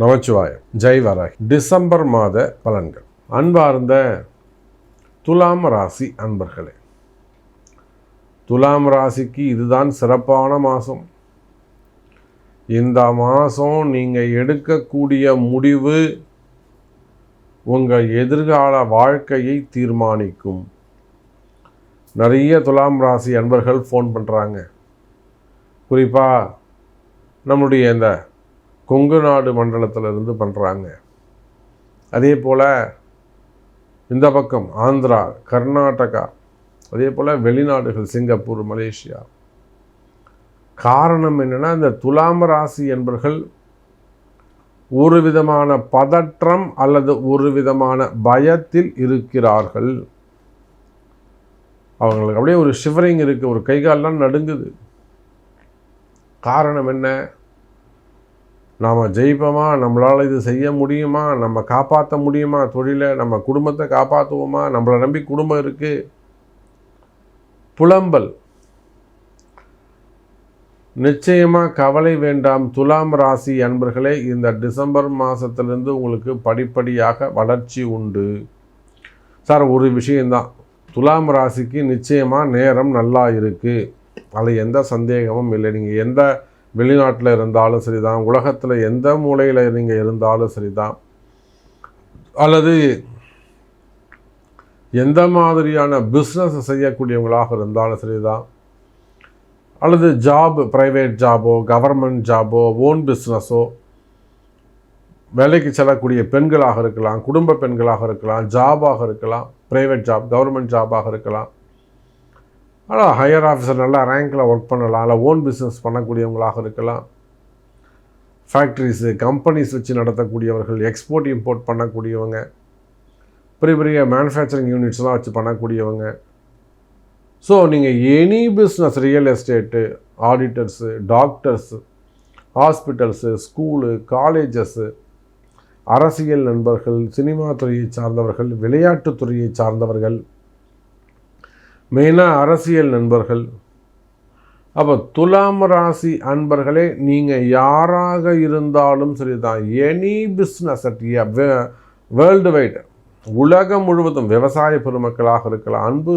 Namachivayam. Jai December மாத பலன்கள். அன்பார்ந்த துலாம் ராசி அன்பர்களே துலாம் ராசிக்கு இதுதான் சிறப்பான மாதம் இந்த மாதம் நீங்கள் எடுக்கக்கூடிய முடிவு உங்கள் எதிர்கால வாழ்க்கையை தீர்மானிக்கும். நிறைய துலாம் ராசி அன்பர்கள் ஃபோன் பண்ணுறாங்க குறிப்பாக நம்முடைய இந்த கொங்கு நாடு மண்டலத்தில் இருந்து பண்ணுறாங்க அதே போல் இந்த பக்கம் ஆந்திரா கர்நாடகா அதே போல் வெளிநாடுகள் சிங்கப்பூர் மலேசியா. காரணம் என்னென்னா இந்த துலாம் ராசி என்பர்கள் ஒரு விதமான பதற்றம் அல்லது ஒரு விதமான பயத்தில் இருக்கிறார்கள். அவங்களுக்கு அப்படியே ஒரு ஷிவரிங் இருக்குது ஒரு கைகாலெலாம் நடுங்குது. காரணம் என்ன? நாம் ஜெயிப்போமா? நம்மளால் இது செய்ய முடியுமா? நம்ம காப்பாற்ற முடியுமா? தொழிலை நம்ம குடும்பத்தை காப்பாற்றுவோமா நம்மளை நம்பி குடும்பம் இருக்குது புலம்பல். நிச்சயமாக கவலை வேண்டாம். துலாம் ராசி அன்பர்களே இந்த டிசம்பர் மாதத்துலேருந்து உங்களுக்கு படிப்படியாக வளர்ச்சி உண்டு. சார் ஒரு விஷயந்தான் துலாம் ராசிக்கு நிச்சயமாக நேரம் நல்லா இருக்குது அதில் எந்த சந்தேகமும் இல்லை. நீங்கள் எந்த வெளிநாட்டில் இருந்தாலும் சரி தான் உலகத்தில் எந்த மூலையில் நீங்கள் இருந்தாலும் சரி தான் அல்லது எந்த மாதிரியான பிஸ்னஸ் செய்யக்கூடியவங்களாக இருந்தாலும் சரி தான் அல்லது ஜாப் ப்ரைவேட் ஜாபோ கவர்மெண்ட் ஜாபோ ஓன் பிஸ்னஸோ வேலைக்கு செல்லக்கூடிய பெண்களாக இருக்கலாம் குடும்ப பெண்களாக இருக்கலாம் ஜாபாக இருக்கலாம் ப்ரைவேட் ஜாப் கவர்மெண்ட் ஜாபாக இருக்கலாம். ஆனால் ஹையர் ஆஃபீஸர் நல்லா ரேங்கில் ஒர்க் பண்ணலாம் இல்லை ஓன் பிஸ்னஸ் பண்ணக்கூடியவங்களாக இருக்கலாம். ஃபேக்ட்ரிஸு கம்பெனிஸ் வச்சு நடத்தக்கூடியவர்கள் எக்ஸ்போர்ட் இம்போர்ட் பண்ணக்கூடியவங்க பெரிய பெரிய மேனுஃபேக்சரிங் யூனிட்ஸ்லாம் வச்சு பண்ணக்கூடியவங்க. ஸோ நீங்கள் any business real estate auditors doctors hospitals school colleges அரசியல் நண்பர்கள் சினிமா துறையை சார்ந்தவர்கள் விளையாட்டுத்துறையை சார்ந்தவர்கள் மெயினாக அரசியல் நண்பர்கள். அப்போ துலாம் ராசி அன்பர்களே நீங்கள் யாராக இருந்தாலும் சரி தான் any business at world wide உலகம் முழுவதும் விவசாய பெருமக்களாக இருக்கலாம் அன்பு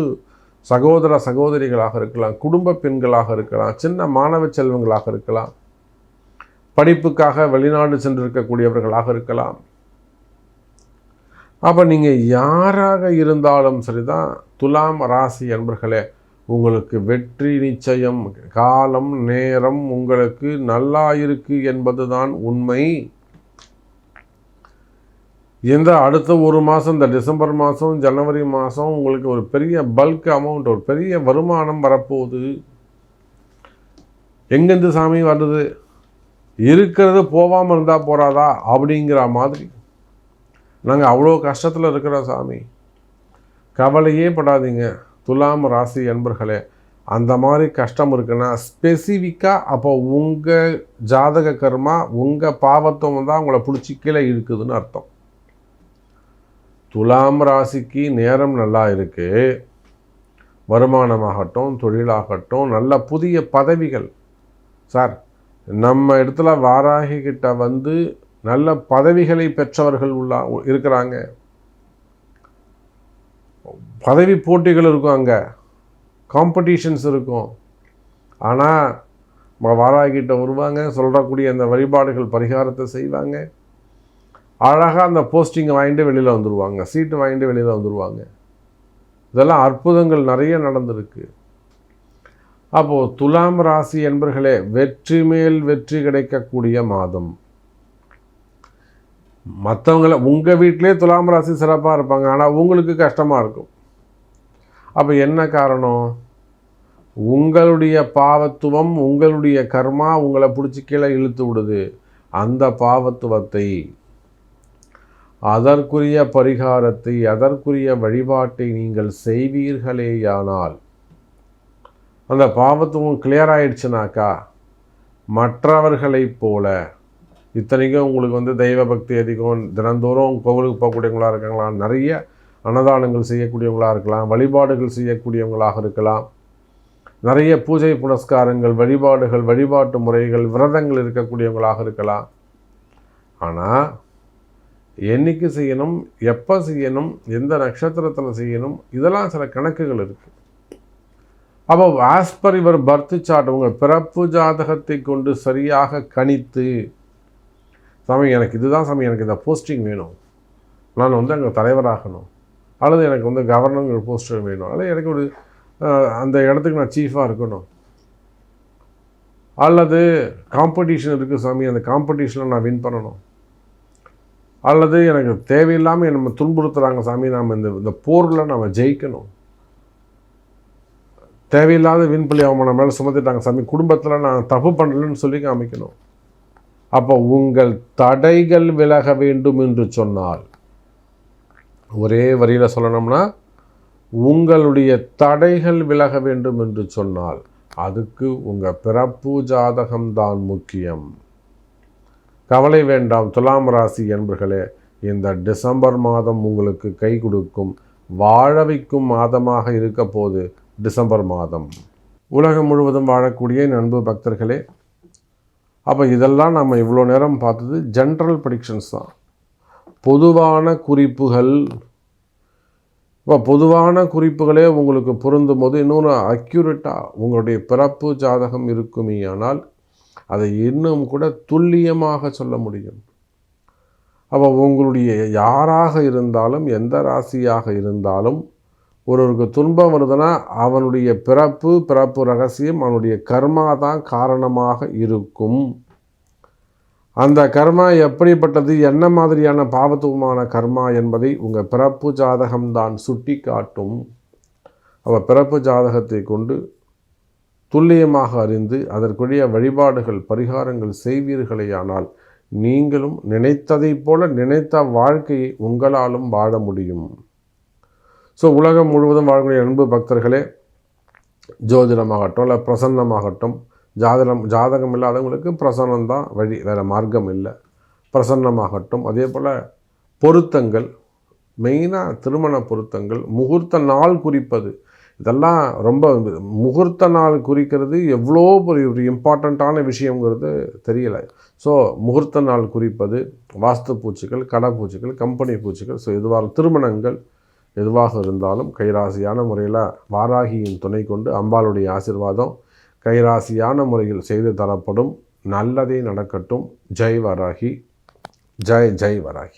சகோதர சகோதரிகளாக இருக்கலாம் குடும்ப பெண்களாக இருக்கலாம் சின்ன மாணவ செல்வங்களாக இருக்கலாம் படிப்புக்காக வெளிநாடு சென்றிருக்கக்கூடியவர்களாக இருக்கலாம் அப்போ நீங்கள் யாராக இருந்தாலும் சரிதான் துலாம் ராசி என்பர்களே உங்களுக்கு வெற்றி நிச்சயம் காலம் நேரம் உங்களுக்கு நல்லா இருக்கு என்பதுதான் உண்மை. எந்த அடுத்த ஒரு மாதம் இந்த டிசம்பர் மாதம் ஜனவரி மாதம் உங்களுக்கு ஒரு பெரிய பல்க் அமௌண்ட் ஒரு பெரிய வருமானம் வரப்போகுது. எங்கேருந்து சாமி வருது? இருக்கிறது போகாமல் இருந்தால் போகிறாதா அப்படிங்கிற மாதிரி நாங்கள் அவ்வளோ கஷ்டத்தில் இருக்கிறோம் சாமி. கவலையே படாதீங்க. துலாம் ராசி அன்பர்களே அந்த மாதிரி கஷ்டம் இருக்குன்னா ஸ்பெசிஃபிக்காக அப்போ உங்கள் ஜாதக கர்மா உங்கள் பாவத்துவம் தான் உங்களை பிடிச்சி கீழே இருக்குதுன்னு அர்த்தம். துலாம் ராசிக்கு நேரம் நல்லா இருக்குது வருமானமாகட்டும் தொழிலாகட்டும் நல்ல புதிய பதவிகள். சார் நம்ம இடத்துல வாராகி கிட்ட வந்து நல்ல பதவிகளை பெற்றவர்கள் உள்ள இருக்கிறாங்க. பதவி போட்டிகள் இருக்கும் அங்கே. காம்படிஷன்ஸ் இருக்கும். ஆனால் வாராகிட்ட வருவாங்க சொல்கிறக்கூடிய அந்த வழிபாடுகள் பரிகாரத்தை செய்வாங்க. அழகாக அந்த போஸ்டிங்கை வாங்கிட்டு வெளியில் வந்துடுவாங்க சீட்டு வாங்கிட்டு வெளியில் வந்துடுவாங்க இதெல்லாம் அற்புதங்கள் நிறைய நடந்திருக்கு. அப்போது துலாம் ராசி என்பர்களே வெற்றி மேல் வெற்றி கிடைக்கக்கூடிய மாதம். மற்றவங்கள உங்கள் வீட்டிலே துலாம் ராசி சிறப்பாக இருப்பாங்க ஆனால் உங்களுக்கு கஷ்டமாக இருக்கும். அப்போ என்ன காரணம்? உங்களுடைய பாவத்துவம் உங்களுடைய கர்மா உங்களை பிடிச்சி கீழே இழுத்து விடுது. அந்த பாவத்துவத்தை அதற்குரிய பரிகாரத்தை அதற்குரிய வழிபாட்டை நீங்கள் செய்வீர்களேயானால் அந்த பாவத்துவம் கிளியர் ஆயிடுச்சுனாக்கா மற்றவர்களைப் போல இத்தனைக்கும் உங்களுக்கு வந்து தெய்வ பக்தி அதிகம். தினந்தோறும் கோவிலுக்கு போகக்கூடியவங்களாக இருக்கலாம். நிறைய அன்னதானங்கள் செய்யக்கூடியவங்களாக இருக்கலாம். வழிபாடுகள் செய்யக்கூடியவங்களாக இருக்கலாம். நிறைய பூஜை புனஸ்காரங்கள் வழிபாடுகள் வழிபாட்டு முறைகள் விரதங்கள் இருக்கக்கூடியவங்களாக இருக்கலாம். ஆனால் என்னைக்கு செய்யணும் எப்போ செய்யணும் எந்த நட்சத்திரத்தில் செய்யணும் இதெல்லாம் சில கணக்குகள் இருக்குது அப்போ ஆஸ்பர் இவர் பர்த் சார்ட் உங்கள் பிறப்பு ஜாதகத்தை கொண்டு சரியாக கணித்து சாமி எனக்கு இதுதான் சாமி எனக்கு இந்த போஸ்டிங் வேணும். நான் வந்து அங்கே தலைவராகணும். அல்லது எனக்கு வந்து கவர்னர் போஸ்டர் வேணும். அல்லது எனக்கு ஒரு அந்த இடத்துக்கு நான் சீஃபாக இருக்கணும். அல்லது காம்படிஷன் இருக்குது சாமி அந்த காம்படிஷனில் நான் வின் பண்ணணும். அல்லது எனக்கு தேவையில்லாமல் நம்ம துன்புறுத்துகிறாங்க சாமி நாம் இந்த இந்த போரில் நம்ம ஜெயிக்கணும். தேவையில்லாத விண்பள்ளி அவமான மேலே சுமத்திட்டாங்க சாமி குடும்பத்தில் நான் தப்பு பண்ணலன்னு சொல்லி காமிக்கணும். அப்போ உங்கள் தடைகள் விலக வேண்டும் என்று சொன்னால் ஒரே வரியில் சொல்லணும்னா உங்களுடைய தடைகள் விலக வேண்டும் என்று சொன்னால் அதுக்கு உங்கள் பிறப்பு ஜாதகம்தான் முக்கியம். கவலை வேண்டாம் துலாம் ராசி என்பர்களே இந்த டிசம்பர் மாதம் உங்களுக்கு கை கொடுக்கும் வாழ வைக்கும் மாதமாக இருக்க போது டிசம்பர் மாதம். உலகம் முழுவதும் வாழக்கூடிய நண்பு பக்தர்களே அப்போ இதெல்லாம் நம்ம இவ்வளோ நேரம் பார்த்தது ஜென்ரல் ப்ரிடிக்ஷன்ஸ் தான். பொதுவான குறிப்புகள் இப்போ பொதுவான குறிப்புகளே உங்களுக்கு பொருந்தும் போது இன்னொன்று அக்யூரேட்டாக உங்களுடைய பிறப்பு ஜாதகம் இருக்குமே ஆனால் அதை இன்னும் கூட துல்லியமாக சொல்ல முடியும். அப்போ உங்களுடைய யாராக இருந்தாலும் எந்த ராசியாக இருந்தாலும் ஒருவருக்கு துன்பம் வருதுன்னா அவனுடைய பிறப்பு பிறப்பு ரகசியம் அவனுடைய கர்மா தான் காரணமாக இருக்கும். அந்த கர்மா எப்படிப்பட்டது? என்ன மாதிரியான பாவத்துவமான கர்மா என்பதை உங்கள் பிறப்பு ஜாதகம்தான் சுட்டி காட்டும் அவள் பிறப்பு ஜாதகத்தை கொண்டு துல்லியமாக அறிந்து அதற்குரிய வழிபாடுகள் பரிகாரங்கள் செய்வீர்களேயானால் நீங்களும் நினைத்ததைப் போல நினைத்த வாழ்க்கையை உங்களாலும் வாழ முடியும். ஸோ உலகம் முழுவதும் வாழக்கூடிய அன்பு பக்தர்களே ஜோதிடமாகட்டும் இல்லை பிரசன்னமாகட்டும் ஜாதகம் ஜாதகம் இல்லாதவங்களுக்கு பிரசன்னம் தான் வழி வேறு மார்க்கம் இல்லை. பிரசன்னமாகட்டும் அதே போல் பொருத்தங்கள் மெயினாக திருமண பொருத்தங்கள் முகூர்த்த நாள் குறிப்பது இதெல்லாம் ரொம்ப முகூர்த்த நாள் குறிக்கிறது எவ்வளோ ஒரு ஒரு இம்பார்ட்டண்ட்டான விஷயங்கிறது தெரியலை. ஸோ முகூர்த்த நாள் குறிப்பது வாஸ்து பூச்சிகள் கடை பூச்சிகள் கம்பெனி பூச்சிகள் ஸோ இதுவாக திருமணங்கள் எதுவாக இருந்தாலும் கைராசியான முறையில் வாராகியின் துணை கொண்டு அம்பாளுடைய ஆசிர்வாதம் கைராசியான முறையில் செய்து தரப்படும் நல்லதே நடக்கட்டும். ஜெய் வராகி. ஜெய் ஜெய் வராகி.